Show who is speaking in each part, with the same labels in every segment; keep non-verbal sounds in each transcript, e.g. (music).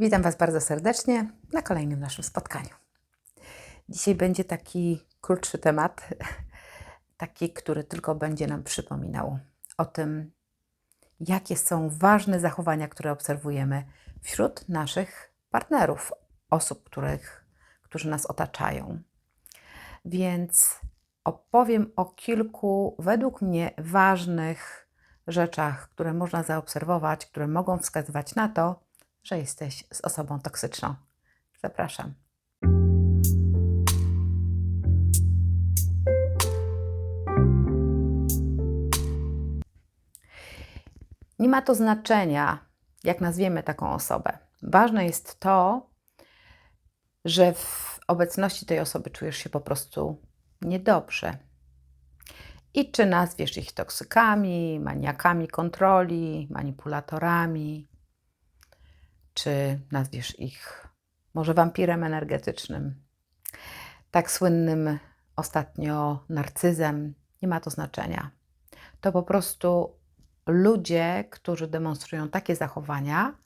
Speaker 1: Witam Was bardzo serdecznie na kolejnym naszym spotkaniu. Dzisiaj będzie taki krótszy temat, (laughs) taki, który tylko będzie nam przypominał o tym, jakie są ważne zachowania, które obserwujemy wśród naszych partnerów, osób, których, którzy nas otaczają. Więc opowiem o kilku, według mnie, ważnych rzeczach, które można zaobserwować, które mogą wskazywać na to, że jesteś z osobą toksyczną. Zapraszam. Nie ma to znaczenia, jak nazwiemy taką osobę. Ważne jest to, że w obecności tej osoby czujesz się po prostu niedobrze. I czy nazwiesz ich toksykami, maniakami kontroli, manipulatorami, czy nazwiesz ich może wampirem energetycznym, tak słynnym ostatnio narcyzem, nie ma to znaczenia. To po prostu ludzie, którzy demonstrują takie zachowania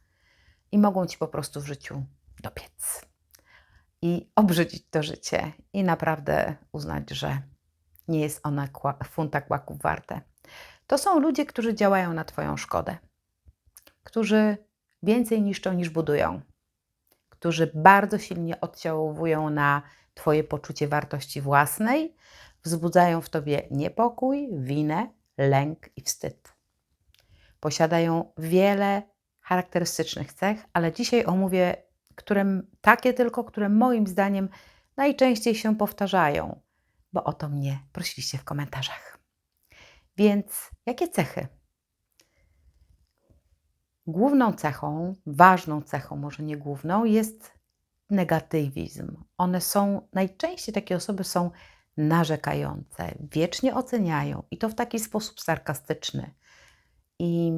Speaker 1: i mogą ci po prostu w życiu dopiec i obrzydzić to życie i naprawdę uznać, że nie jest ona funta kłaków warte. To są ludzie, którzy działają na Twoją szkodę, którzy więcej niszczą niż budują, którzy bardzo silnie oddziałują na Twoje poczucie wartości własnej, wzbudzają w Tobie niepokój, winę, lęk i wstyd. Posiadają wiele charakterystycznych cech, ale dzisiaj omówię które, takie tylko, które moim zdaniem najczęściej się powtarzają, bo o to mnie prosiliście w komentarzach. Więc jakie cechy Główną cechą, ważną cechą, może nie główną, jest negatywizm. One są, najczęściej takie osoby są narzekające, wiecznie oceniają i to w taki sposób sarkastyczny. I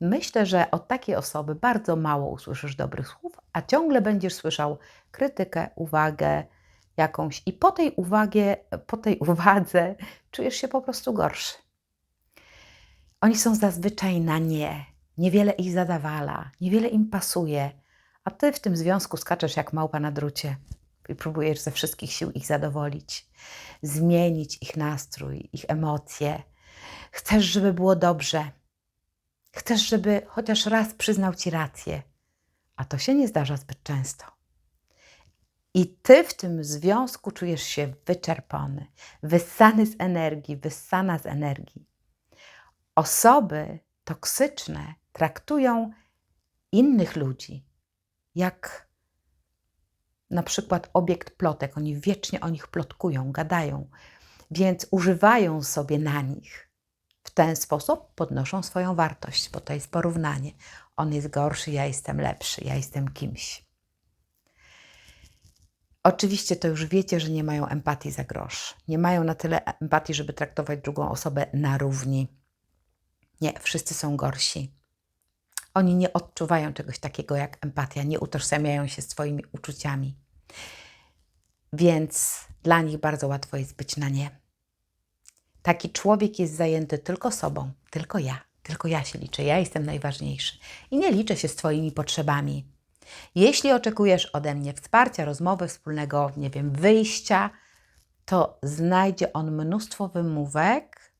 Speaker 1: myślę, że od takiej osoby bardzo mało usłyszysz dobrych słów, a ciągle będziesz słyszał krytykę, uwagę jakąś i po tej uwagie, po tej uwadze czujesz się po prostu gorszy. Oni są zazwyczaj na nie, Niewiele ich zadawala, niewiele im pasuje, a ty w tym związku skaczesz jak małpa na drucie i próbujesz ze wszystkich sił ich zadowolić, zmienić ich nastrój, ich emocje. Chcesz, żeby było dobrze. Chcesz, żeby chociaż raz przyznał ci rację, a to się nie zdarza zbyt często. I ty w tym związku czujesz się wyczerpany, wyssany z energii, wyssana z energii. Osoby toksyczne traktują innych ludzi jak na przykład obiekt plotek. Oni wiecznie o nich plotkują, gadają, więc używają sobie na nich. W ten sposób podnoszą swoją wartość, bo to jest porównanie. On jest gorszy, ja jestem lepszy, ja jestem kimś. Oczywiście to już wiecie, że nie mają empatii za grosz. Nie mają na tyle empatii, żeby traktować drugą osobę na równi. Nie, wszyscy są gorsi. Oni nie odczuwają czegoś takiego jak empatia, nie utożsamiają się swoimi uczuciami. Więc dla nich bardzo łatwo jest być na nie. Taki człowiek jest zajęty tylko sobą, tylko ja, tylko ja się liczę, ja jestem najważniejszy i nie liczę się z Twoimi potrzebami. Jeśli oczekujesz ode mnie wsparcia, rozmowy, wspólnego, nie wiem, wyjścia, to znajdzie on mnóstwo wymówek,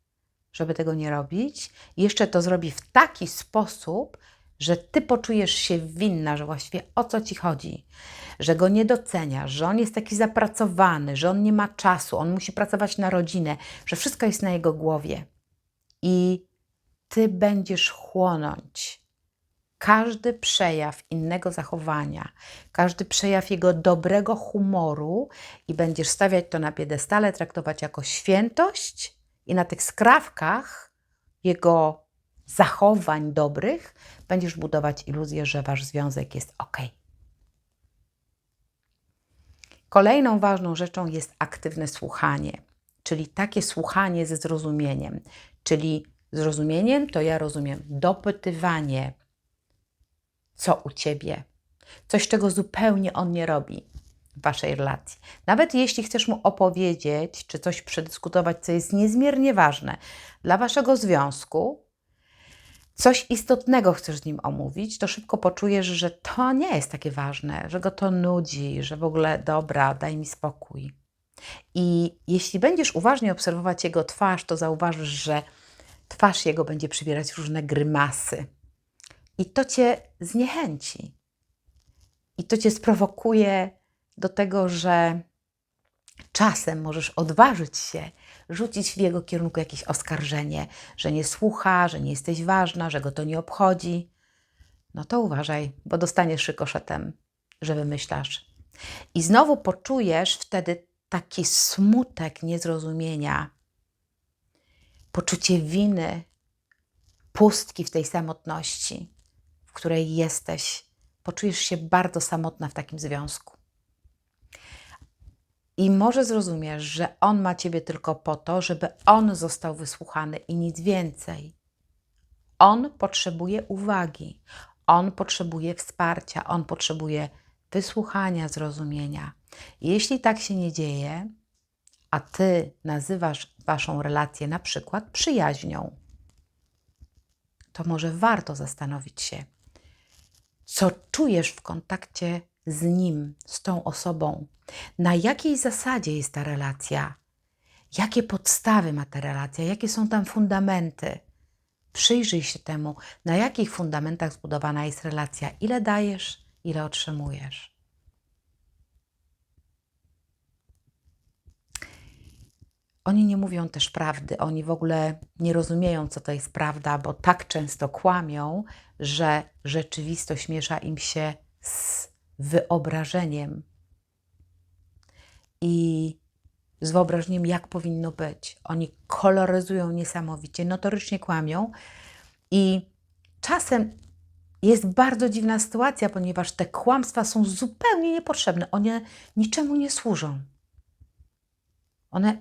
Speaker 1: żeby tego nie robić. Jeszcze to zrobi w taki sposób, że ty poczujesz się winna, że właściwie o co ci chodzi, że go nie doceniasz, że on jest taki zapracowany, że on nie ma czasu, on musi pracować na rodzinę, że wszystko jest na jego głowie. I ty będziesz chłonąć każdy przejaw innego zachowania, każdy przejaw jego dobrego humoru i będziesz stawiać to na piedestale, traktować jako świętość i na tych skrawkach jego zachowań dobrych będziesz budować iluzję, że wasz związek jest ok. Kolejną ważną rzeczą jest aktywne słuchanie, czyli takie słuchanie ze zrozumieniem. Czyli zrozumieniem to ja rozumiem dopytywanie, co u ciebie, coś, czego zupełnie on nie robi w waszej relacji. Nawet jeśli chcesz mu opowiedzieć, czy coś przedyskutować, co jest niezmiernie ważne dla waszego związku, coś istotnego chcesz z nim omówić, to szybko poczujesz, że to nie jest takie ważne, że go to nudzi, że w ogóle dobra, daj mi spokój. I jeśli będziesz uważnie obserwować jego twarz, to zauważysz, że twarz jego będzie przybierać różne grymasy. I to cię zniechęci. I to cię sprowokuje do tego, że czasem możesz odważyć się rzucić w jego kierunku jakieś oskarżenie, że nie słucha, że nie jesteś ważna, że go to nie obchodzi. No to uważaj, bo dostaniesz szykoszetem, że wymyślasz. I znowu poczujesz wtedy taki smutek niezrozumienia, poczucie winy, pustki w tej samotności, w której jesteś. Poczujesz się bardzo samotna w takim związku. I może zrozumiesz, że on ma ciebie tylko po to, żeby on został wysłuchany i nic więcej. On potrzebuje uwagi, on potrzebuje wsparcia, on potrzebuje wysłuchania, zrozumienia. Jeśli tak się nie dzieje, a ty nazywasz waszą relację na przykład przyjaźnią, to może warto zastanowić się, co czujesz w kontakcie z nim, z tą osobą, na jakiej zasadzie jest ta relacja, jakie podstawy ma ta relacja, jakie są tam fundamenty. Przyjrzyj się temu, na jakich fundamentach zbudowana jest relacja, ile dajesz, ile otrzymujesz. Oni nie mówią też prawdy, oni w ogóle nie rozumieją, co to jest prawda, bo tak często kłamią, że rzeczywistość miesza im się z wyobrażeniem i z wyobrażeniem, jak powinno być. Oni koloryzują niesamowicie, notorycznie kłamią i czasem jest bardzo dziwna sytuacja, ponieważ te kłamstwa są zupełnie niepotrzebne. One niczemu nie służą. One,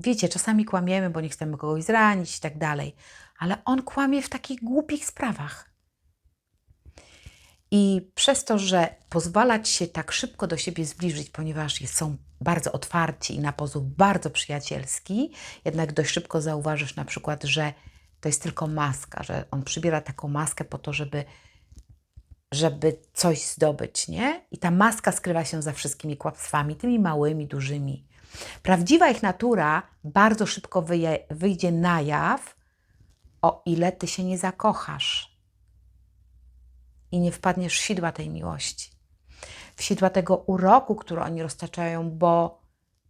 Speaker 1: wiecie, czasami kłamiemy, bo nie chcemy kogoś zranić i tak dalej, ale on kłamie w takich głupich sprawach. I przez to, że pozwalać się tak szybko do siebie zbliżyć, ponieważ są bardzo otwarci i na pozór bardzo przyjacielski, jednak dość szybko zauważysz na przykład, że to jest tylko maska, że on przybiera taką maskę po to, żeby, żeby coś zdobyć, nie? I ta maska skrywa się za wszystkimi kłamstwami, tymi małymi, dużymi. Prawdziwa ich natura bardzo szybko wyje, wyjdzie na jaw, o ile ty się nie zakochasz i nie wpadniesz w sidła tej miłości, w sidła tego uroku, który oni roztaczają, bo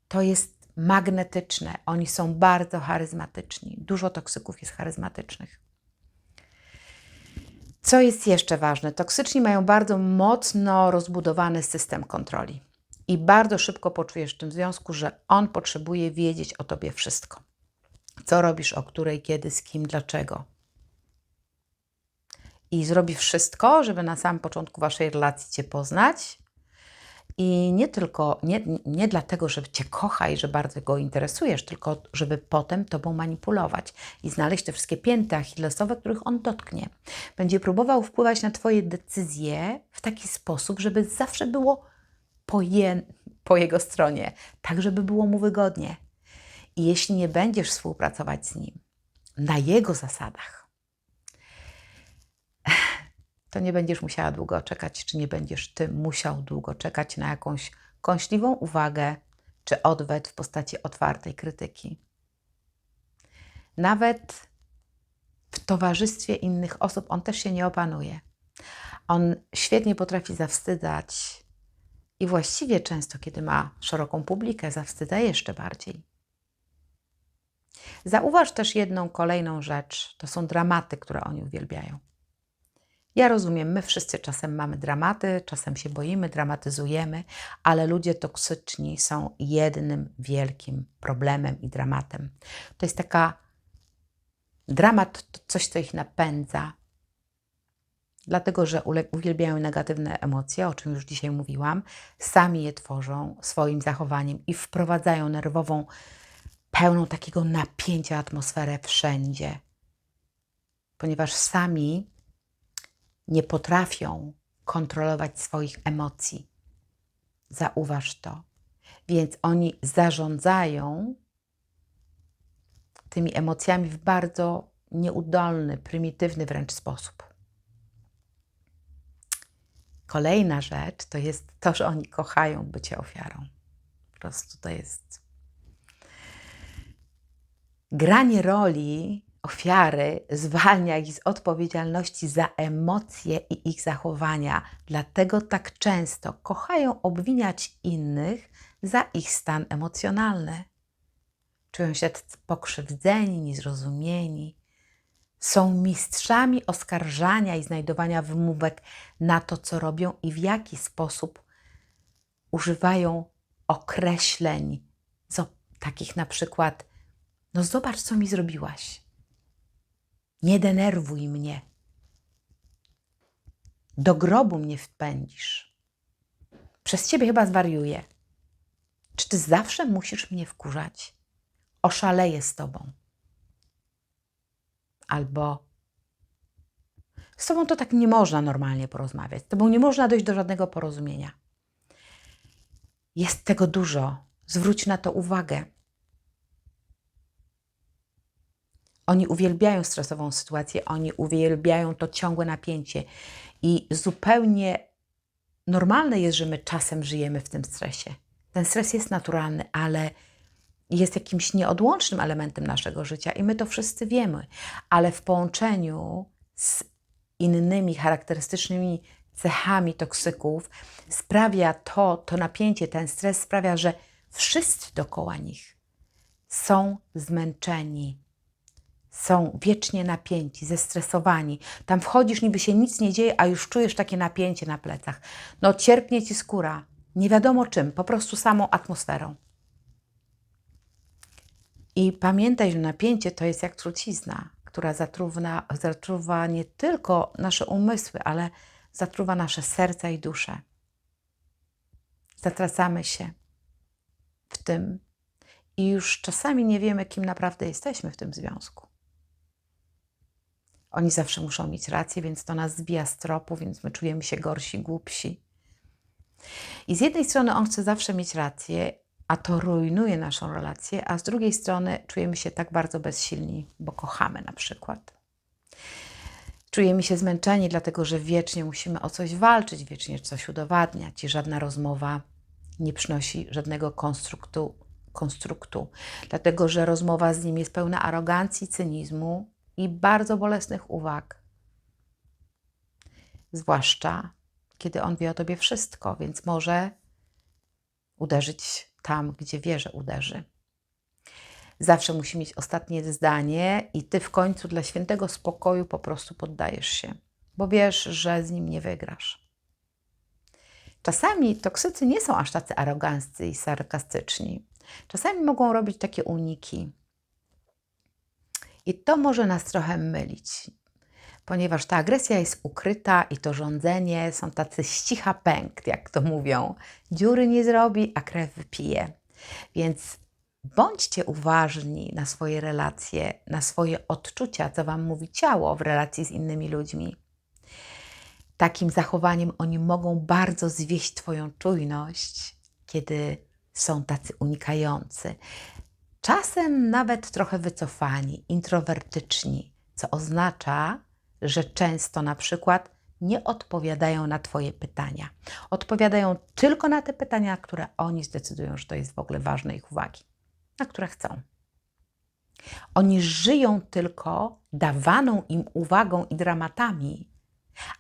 Speaker 1: to jest magnetyczne. Oni są bardzo charyzmatyczni. Dużo toksyków jest charyzmatycznych. Co jest jeszcze ważne? Toksyczni mają bardzo mocno rozbudowany system kontroli. I bardzo szybko poczujesz w tym związku, że on potrzebuje wiedzieć o tobie wszystko. Co robisz, o której, kiedy, z kim, dlaczego i zrobi wszystko, żeby na samym początku waszej relacji cię poznać. I nie tylko, nie, nie dlatego, że cię kocha i że bardzo go interesujesz, tylko żeby potem tobą manipulować i znaleźć te wszystkie pięty achillesowe, których on dotknie. Będzie próbował wpływać na twoje decyzje w taki sposób, żeby zawsze było po, je, po jego stronie, tak żeby było mu wygodnie. I jeśli nie będziesz współpracować z nim na jego zasadach, to nie będziesz musiała długo czekać, czy nie będziesz ty musiał długo czekać na jakąś kąśliwą uwagę czy odwet w postaci otwartej krytyki. Nawet w towarzystwie innych osób on też się nie opanuje. On świetnie potrafi zawstydzać i właściwie często, kiedy ma szeroką publikę, zawstydza jeszcze bardziej. Zauważ też jedną kolejną rzecz: to są dramaty, które oni uwielbiają. Ja rozumiem, my wszyscy czasem mamy dramaty, czasem się boimy, dramatyzujemy, ale ludzie toksyczni są jednym wielkim problemem i dramatem. To jest taka dramat, to coś, co ich napędza, dlatego że uwielbiają negatywne emocje, o czym już dzisiaj mówiłam, sami je tworzą swoim zachowaniem i wprowadzają nerwową, pełną takiego napięcia atmosferę wszędzie, ponieważ sami nie potrafią kontrolować swoich emocji. Zauważ to. Więc oni zarządzają tymi emocjami w bardzo nieudolny, prymitywny wręcz sposób. Kolejna rzecz to jest to, że oni kochają bycie ofiarą. Po prostu to jest granie roli ofiary zwalnia ich z odpowiedzialności za emocje i ich zachowania. Dlatego tak często kochają obwiniać innych za ich stan emocjonalny. Czują się pokrzywdzeni, niezrozumieni. Są mistrzami oskarżania i znajdowania wymówek na to, co robią i w jaki sposób używają określeń, co, takich na przykład, no zobacz, co mi zrobiłaś. Nie denerwuj mnie. Do grobu mnie wpędzisz. Przez ciebie chyba zwariuję. Czy ty zawsze musisz mnie wkurzać? Oszaleję z tobą. Albo z tobą to tak nie można normalnie porozmawiać. Z tobą nie można dojść do żadnego porozumienia. Jest tego dużo. Zwróć na to uwagę. Oni uwielbiają stresową sytuację, oni uwielbiają to ciągłe napięcie. I zupełnie normalne jest, że my czasem żyjemy w tym stresie. Ten stres jest naturalny, ale jest jakimś nieodłącznym elementem naszego życia i my to wszyscy wiemy, ale w połączeniu z innymi charakterystycznymi cechami toksyków sprawia to, to napięcie, ten stres sprawia, że wszyscy dookoła nich są zmęczeni, są wiecznie napięci, zestresowani. Tam wchodzisz, niby się nic nie dzieje, a już czujesz takie napięcie na plecach. No, cierpnie ci skóra, nie wiadomo czym, po prostu samą atmosferą. I pamiętaj, że napięcie to jest jak trucizna, która zatruwa, zatruwa nie tylko nasze umysły, ale zatruwa nasze serca i dusze. Zatracamy się w tym i już czasami nie wiemy, kim naprawdę jesteśmy w tym związku. Oni zawsze muszą mieć rację, więc to nas zbija z tropu, więc my czujemy się gorsi, głupsi. I z jednej strony on chce zawsze mieć rację, a to rujnuje naszą relację, a z drugiej strony czujemy się tak bardzo bezsilni, bo kochamy na przykład. Czujemy się zmęczeni, dlatego że wiecznie musimy o coś walczyć, wiecznie coś udowadniać i żadna rozmowa nie przynosi żadnego konstruktu, konstruktu, dlatego że rozmowa z nim jest pełna arogancji, cynizmu i bardzo bolesnych uwag. Zwłaszcza kiedy on wie o tobie wszystko, więc może uderzyć tam, gdzie wie, że uderzy. Zawsze musi mieć ostatnie zdanie, i ty w końcu dla świętego spokoju po prostu poddajesz się, bo wiesz, że z nim nie wygrasz. Czasami toksycy nie są aż tacy aroganccy i sarkastyczni. Czasami mogą robić takie uniki. I to może nas trochę mylić, ponieważ ta agresja jest ukryta i to rządzenie są tacy ścicha pęk, jak to mówią. Dziury nie zrobi, a krew wypije. Więc bądźcie uważni na swoje relacje, na swoje odczucia, co Wam mówi ciało w relacji z innymi ludźmi. Takim zachowaniem oni mogą bardzo zwieść Twoją czujność, kiedy są tacy unikający. Czasem nawet trochę wycofani, introwertyczni, co oznacza, że często na przykład nie odpowiadają na Twoje pytania. Odpowiadają tylko na te pytania, które oni zdecydują, że to jest w ogóle ważne ich uwagi, na które chcą. Oni żyją tylko dawaną im uwagą i dramatami,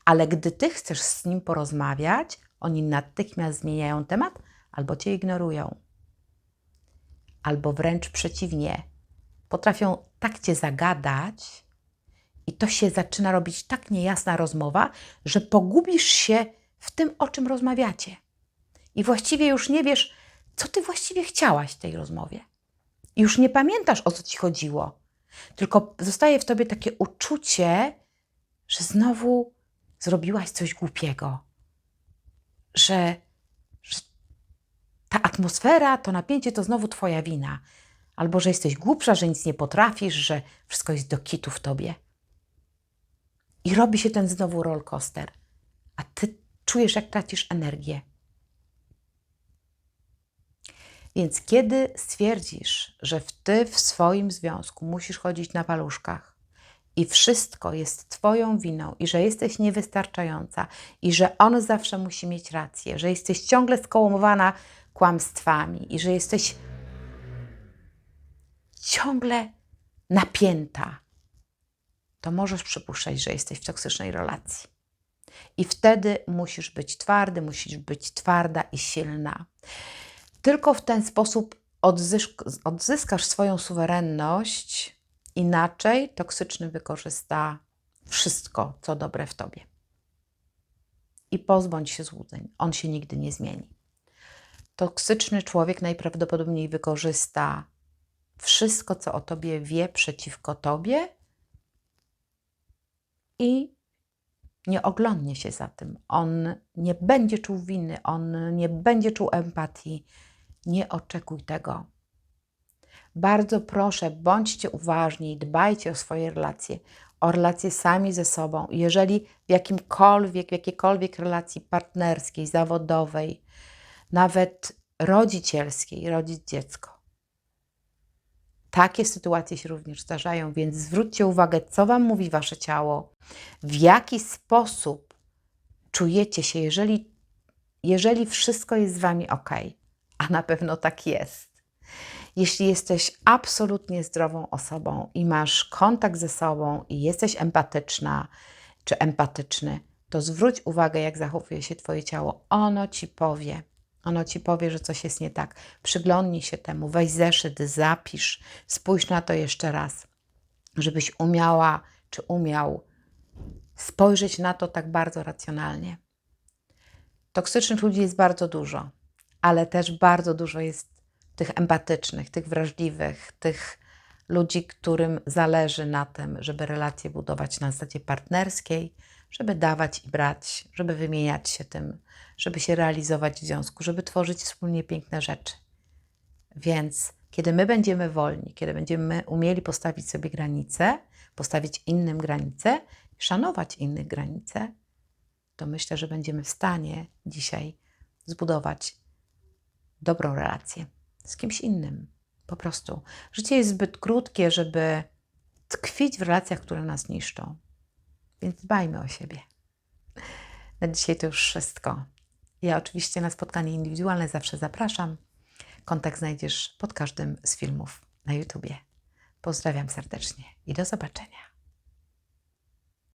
Speaker 1: ale gdy Ty chcesz z nim porozmawiać, oni natychmiast zmieniają temat albo Cię ignorują. Albo wręcz przeciwnie, potrafią tak Cię zagadać, i to się zaczyna robić tak niejasna rozmowa, że pogubisz się w tym, o czym rozmawiacie. I właściwie już nie wiesz, co ty właściwie chciałaś w tej rozmowie. Już nie pamiętasz, o co ci chodziło. Tylko zostaje w tobie takie uczucie, że znowu zrobiłaś coś głupiego. Że ta atmosfera, to napięcie to znowu twoja wina. Albo że jesteś głupsza, że nic nie potrafisz, że wszystko jest do kitu w tobie. I robi się ten znowu roller coaster, a ty czujesz, jak tracisz energię. Więc kiedy stwierdzisz, że ty w swoim związku musisz chodzić na paluszkach i wszystko jest Twoją winą, i że jesteś niewystarczająca, i że on zawsze musi mieć rację, że jesteś ciągle skołomowana kłamstwami, i że jesteś ciągle napięta, to możesz przypuszczać, że jesteś w toksycznej relacji. I wtedy musisz być twardy, musisz być twarda i silna. Tylko w ten sposób odzysk odzyskasz swoją suwerenność, inaczej toksyczny wykorzysta wszystko, co dobre w tobie. I pozbądź się złudzeń, on się nigdy nie zmieni. Toksyczny człowiek najprawdopodobniej wykorzysta wszystko, co o tobie wie przeciwko tobie i nie oglądnie się za tym. On nie będzie czuł winy, on nie będzie czuł empatii. Nie oczekuj tego. Bardzo proszę, bądźcie uważni, dbajcie o swoje relacje, o relacje sami ze sobą. Jeżeli w jakimkolwiek, w jakiejkolwiek relacji partnerskiej, zawodowej, nawet rodzicielskiej, rodzić dziecko, takie sytuacje się również zdarzają, więc zwróćcie uwagę, co Wam mówi Wasze ciało, w jaki sposób czujecie się, jeżeli, jeżeli wszystko jest z Wami ok, a na pewno tak jest. Jeśli jesteś absolutnie zdrową osobą i masz kontakt ze sobą i jesteś empatyczna czy empatyczny, to zwróć uwagę, jak zachowuje się Twoje ciało. Ono ci powie. Ono ci powie, że coś jest nie tak. Przyglądnij się temu, weź zeszyt, zapisz, spójrz na to jeszcze raz, żebyś umiała czy umiał spojrzeć na to tak bardzo racjonalnie. Toksycznych ludzi jest bardzo dużo, ale też bardzo dużo jest tych empatycznych, tych wrażliwych, tych ludzi, którym zależy na tym, żeby relacje budować na zasadzie partnerskiej, żeby dawać i brać, żeby wymieniać się tym, żeby się realizować w związku, żeby tworzyć wspólnie piękne rzeczy. Więc kiedy my będziemy wolni, kiedy będziemy umieli postawić sobie granice, postawić innym granice, szanować innych granice, to myślę, że będziemy w stanie dzisiaj zbudować dobrą relację z kimś innym. Po prostu. Życie jest zbyt krótkie, żeby tkwić w relacjach, które nas niszczą. Więc dbajmy o siebie. Na dzisiaj to już wszystko. Ja oczywiście na spotkanie indywidualne zawsze zapraszam. Kontakt znajdziesz pod każdym z filmów na YouTubie. Pozdrawiam serdecznie i do zobaczenia.